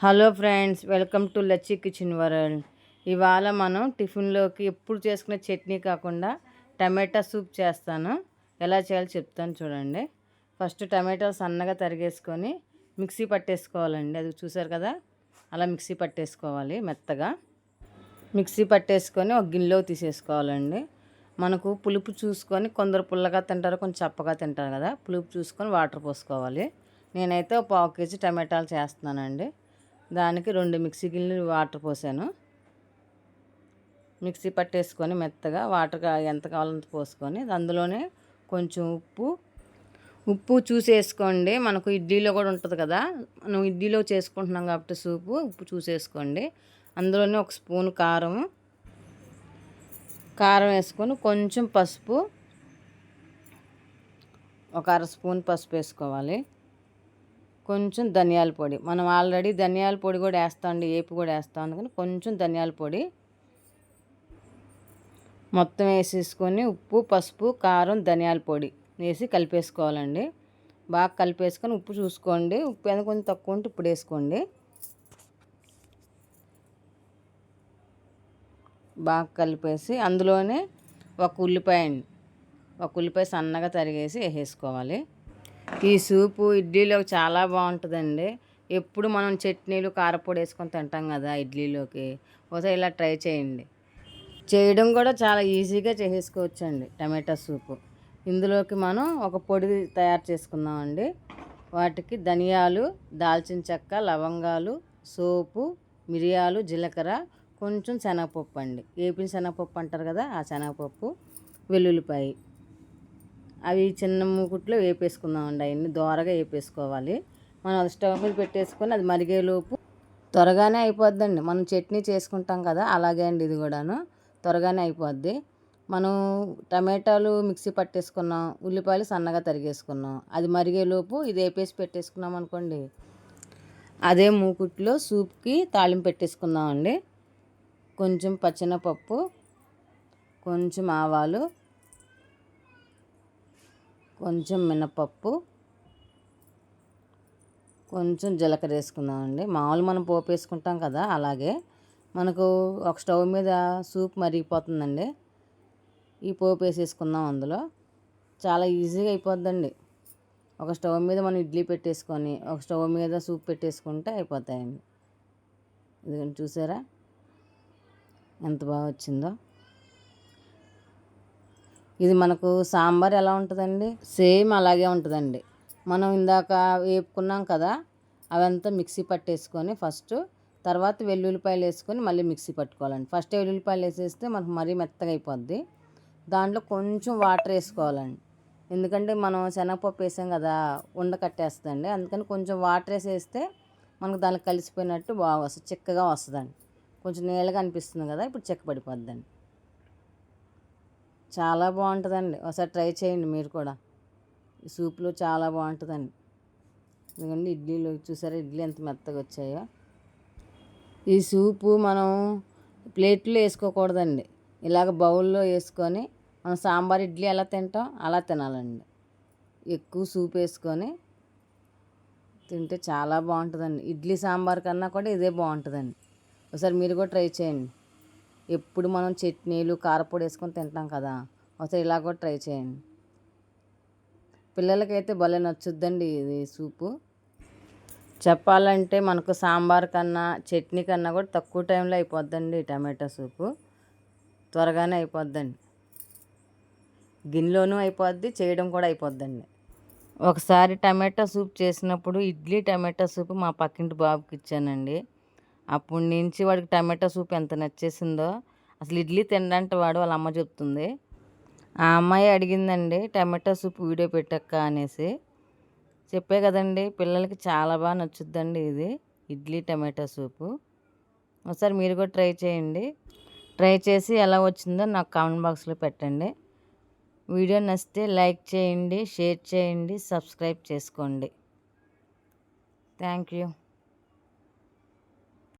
Hello friends welcome to Lachchi kitchen world. ఇవాళ మనం టిఫిన్లోకి ఎప్పుడు చేసుకునే చట్నీ కాకుండా టమాటా సూప్ చేస్తాను. ఎలా చేయాలో చెప్తాను చూడండి. ఫస్ట్ టమాటా సన్నగా తరిగేసుకొని మిక్సీ పట్టేసుకోవాలండి. అది చూసారు కదా? అలా మిక్సీ పట్టేసుకోవాలి మెత్తగా. మిక్సీ పట్టేసుకొని ఒక గిన్నెలో తీసేసుకోవాలండి. మనకు పులుపు చూసుకొని కొందరు పుల్లగా తింటారు కొంచెం చప్పగా తింటారు కదా? పులుపు చూసుకొని వాటర్ పోసుకోవాలి. నేనైతే ఒక పావు కేజీ టమాటాలు చేస్తున్నానండి. దానికి రెండు మిక్సీ గిన్నెలు వాటర్ పోసాను. మిక్సీ పట్టేసుకొని మెత్తగా వాటర్ ఎంత కావాలంత పోసుకొని అందులోనే కొంచెం ఉప్పు. ఉప్పు చూసేసుకోండి. మనకు ఇడ్లీలో కూడా ఉంటుంది కదా. మనం ఇడ్లీలో చేసుకుంటున్నాం కాబట్టి సూపు ఉప్పు చూసేసుకోండి. అందులోనే ఒక స్పూన్ కారం. కారం వేసుకొని కొంచెం పసుపు. ఒక అర స్పూన్ పసుపు వేసుకోవాలి. కొంచెం ధనియాల పొడి. మనం ఆల్రెడీ ధనియాల పొడి కూడా వేస్తామండి ఏపి కూడా వేస్తాం అందుకని కొంచెం ధనియాల పొడి. మొత్తం వేసేసుకొని ఉప్పు పసుపు కారం ధనియాల పొడి వేసి కలిపేసుకోవాలండి. బాగా కలిపేసుకొని ఉప్పు చూసుకోండి. ఉప్పు ఏదైనా కొంచెం తక్కువ ఉంటే ఇప్పుడు వేసుకోండి. బాగా కలిపేసి అందులోనే ఒక ఉల్లిపాయ ఒక ఉల్లిపాయ సన్నగా తరిగేసి వేసేసుకోవాలి. ఈ సూపు ఇడ్లీలో చాలా బాగుంటుందండి. ఎప్పుడు మనం చట్నీలు కారపొడి వేసుకొని తింటాం కదా ఇడ్లీలోకి. ఒకసారి ఇలా ట్రై చేయండి. చేయడం కూడా చాలా ఈజీగా చేసేసుకోవచ్చండి టమాటా సూపు. ఇందులోకి మనం ఒక పొడి తయారు చేసుకుందామండి. వాటికి ధనియాలు దాల్చిన చెక్క లవంగాలు సోపు మిరియాలు జీలకర్ర కొంచెం శనగపప్పు అండి. ఏపీ శనగపప్పు అంటారు కదా ఆ శనగపప్పు వెల్లుల్లిపాయి. అవి చిన్న మూకుట్లో వేపేసుకుందామండి అవన్నీ దోరగా వేపేసుకోవాలి. మనం అది స్టవ్ మీద పెట్టేసుకొని అది మరిగేలోపు త్వరగానే అయిపోద్దండి. మనం చట్నీ చేసుకుంటాం కదా అలాగే అండి ఇది కూడాను. త్వరగానే అయిపోద్ది. మనం టమాటాలు మిక్సీ పట్టేసుకున్నాం ఉల్లిపాయలు సన్నగా తరిగేసుకున్నాం. అది మరిగేలోపు ఇది వేపేసి పెట్టేసుకున్నాం అనుకోండి. అదే మూకుట్లో సూప్కి తాళింపు పెట్టేసుకుందామండి. కొంచెం పచ్చెనపప్పు కొంచెం ఆవాలు కొంచెం మినపప్పు కొంచెం జీలకర్ర వేసుకుందామండి. మామూలు మనం పోపు వేసుకుంటాం కదా అలాగే మనకు ఒక స్టవ్ మీద సూప్ మరిగిపోతుందండి. ఈ పోపు వేసేసుకుందాం అందులో. చాలా ఈజీగా అయిపోద్దండి. ఒక స్టవ్ మీద మనం ఇడ్లీ పెట్టేసుకొని ఒక స్టవ్ మీద సూప్ పెట్టేసుకుంటే అయిపోతాయండి. ఇది చూసారా? ఎంత బాగా వచ్చిందో. ఇది మనకు సాంబార్ ఎలా ఉంటుందండి? సేమ్ అలాగే ఉంటుందండి. మనం ఇందాక వేపుకున్నాం కదా అవంతా మిక్సీ పట్టేసుకొని ఫస్ట్ తర్వాత వెల్లుల్లిపాయలు వేసుకొని మళ్ళీ మిక్సీ పట్టుకోవాలండి. ఫస్ట్ వెల్లుల్లిపాయలు వేసేస్తే మనకు మరీ మెత్తగా అయిపోద్ది. దాంట్లో కొంచెం వాటర్ వేసుకోవాలండి. ఎందుకంటే మనం శనగపప్పు వేసాం కదా ఉండ కట్టేస్తుందండి. అందుకని కొంచెం వాటర్ వేసేస్తే మనకు దానికి కలిసిపోయినట్టు బాగా వస్తుంది చిక్కగా వస్తుందండి. కొంచెం నీళ్ళగా అనిపిస్తుంది కదా ఇప్పుడు చెక్క పడిపోద్దండి. చాలా బాగుంటుందండి. ఒకసారి ట్రై చేయండి మీరు కూడా. ఈ సూప్లో చాలా బాగుంటుందండి. ఎందుకంటే ఇడ్లీలో. చూసారా ఇడ్లీ ఎంత మెత్తగా వచ్చాయో. ఈ సూపు మనం ప్లేట్లో వేసుకోకూడదండి. ఇలాగ బౌల్లో వేసుకొని మనం సాంబార్ ఇడ్లీ ఎలా తింటాం అలా తినాలండి. ఎక్కువ సూప్ వేసుకొని తింటే చాలా బాగుంటుందండి. ఇడ్లీ సాంబార్ కన్నా కూడా ఇదే బాగుంటుందండి. ఒకసారి మీరు కూడా ట్రై చేయండి. ఎప్పుడు మనం చట్నీలు కారపొడి వేసుకొని తింటాం కదా ఒకసారి ఇలా కూడా ట్రై చేయండి. పిల్లలకైతే భలే నచ్చుద్దండి ఇది సూపు. చెప్పాలంటే మనకు సాంబార్ కన్నా చట్నీ కన్నా కూడా తక్కువ టైంలో అయిపోద్దండి టమాటా సూపు. త్వరగానే అయిపోద్దండి. గిన్నెలోనూ అయిపోద్ది చేయడం కూడా అయిపోద్దండి. ఒకసారి టమాటా సూప్ చేసినప్పుడు ఇడ్లీ టమాటా సూప్ మా పక్కింటి బాబుకి ఇచ్చానండి. అప్పటి నుంచి వాడికి టమాటా సూప్ ఎంత నచ్చేసిందో. అసలు ఇడ్లీ తినడంటే వాడు వాళ్ళ అమ్మ చెప్తుంది. ఆ అమ్మాయి అడిగిందండి టమాటా సూప్ వీడియో పెట్టక్క అనేసి. చెప్పే కదండి పిల్లలకి చాలా బాగా నచ్చుద్దండి ఇది ఇడ్లీ టమాటా సూపు. ఒకసారి మీరు కూడా ట్రై చేయండి. ట్రై చేసి ఎలా వచ్చిందో నాకు కామెంట్ బాక్స్లో పెట్టండి. వీడియో నచ్చితే లైక్ చేయండి షేర్ చేయండి సబ్స్క్రైబ్ చేసుకోండి. Thank you.